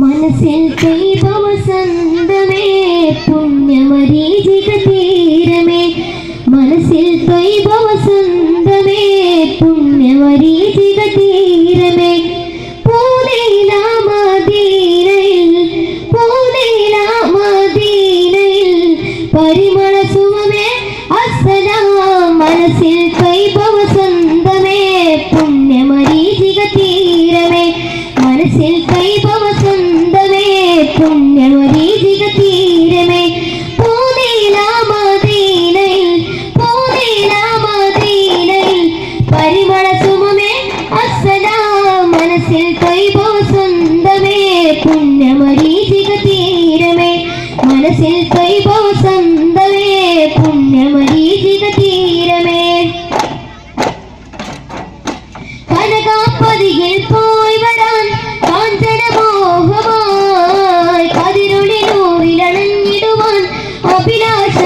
മനസ്സിൽ ദൈവവസന്തമേ പുണ്യമരീചിക തീരമേ മനസ്സിൽ ദൈവവസന്തമേ പുണ്യമരീചിക തീരമേ പൂനീലാമദീനയിൽ പൂനീലാമദീനയിൽ പരിമള സുമമേ അസ്സലാം മനസ്സിൽ പുണ്യമരീചിക തീരമേ പൂനീലാമദീനയിൽ പൂനീലാമദീനയിൽ പരിമള സുമമേ അസ്സലാം മനസ്സിൽ ദൈവവസന്തമേ പുണ്യമരീചിക തീരമേ മനസ്സിൽ ദൈവവസന്തമേ പുണ്യമരീചിക തീരമേ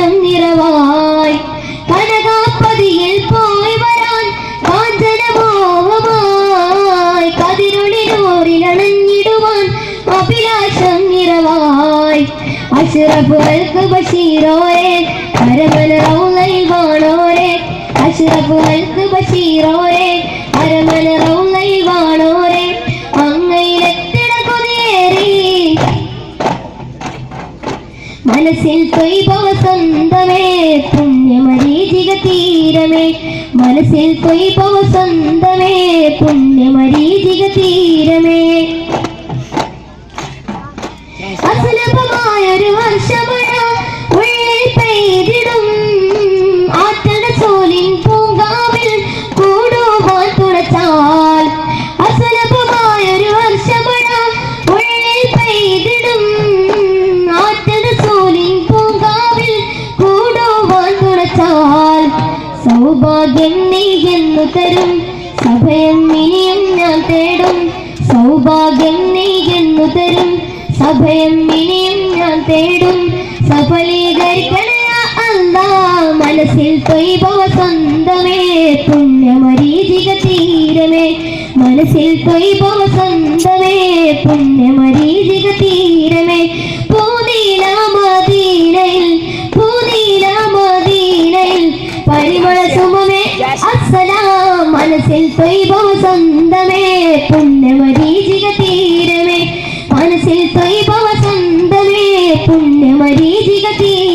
അഭിലാഷം നിറവായി. കനകാപ്പതിയിൽ പോയി വരാൻ കാഞ്ചന മോഹമായി കതിരൊളിനൂറിലണഞ്ഞിടുവാൻ അഭിലാഷം നിറവായി. അഷ്റഫുകൾക്ക് ബഷീറോരെ അരമന റൗലയിൽ വാണോരെ. അഷ്റഫുകൾക്ക് ബഷീറോരെ അരമന മനസ്സിൽ തൊയ്ഭവസന്തമേ പുണ്യമരീചിക തീരമേ. മനസ്സിൽ തൊയ്ഭവസന്തമേ പുണ്യമരീചിക തീരമേ. അസുലഭമായൊരു വർഷമഴ ഉള്ളിൽ പെയ്തിടും. ആറ്റട സോലിൻ പൂങ്കാവിൽ കൂടുവാൻ തുണച്ചാൽ സൗഭാഗ്യം നീ എന്നു തരും. സഭയം ഇനിയും ഞാൻ തേടും. സൗഭാഗ്യം നീ എന്നു തരും. സഭയം ഇനിയും ഞാൻ തേടും. സഫലീകരിക്കണേ അല്ല. മനസ്സിൽ തൊയ്ഭവ സ്വന്തമേ. പുണ്യമരീതിക തീരമേ. മനസ്സിൽ തൊയ്ഭവ സ്വന്തമേ. പുണ്യമരീചിക മനസ്സിൽ തൊയ്ഭവ സ്വന്തമേ പുണ്യമരീചിക തീരമേ മനസ്സിൽ തൊയ്ഭവ സ്വന്തമേ പുണ്യമരീചിക തീരമേ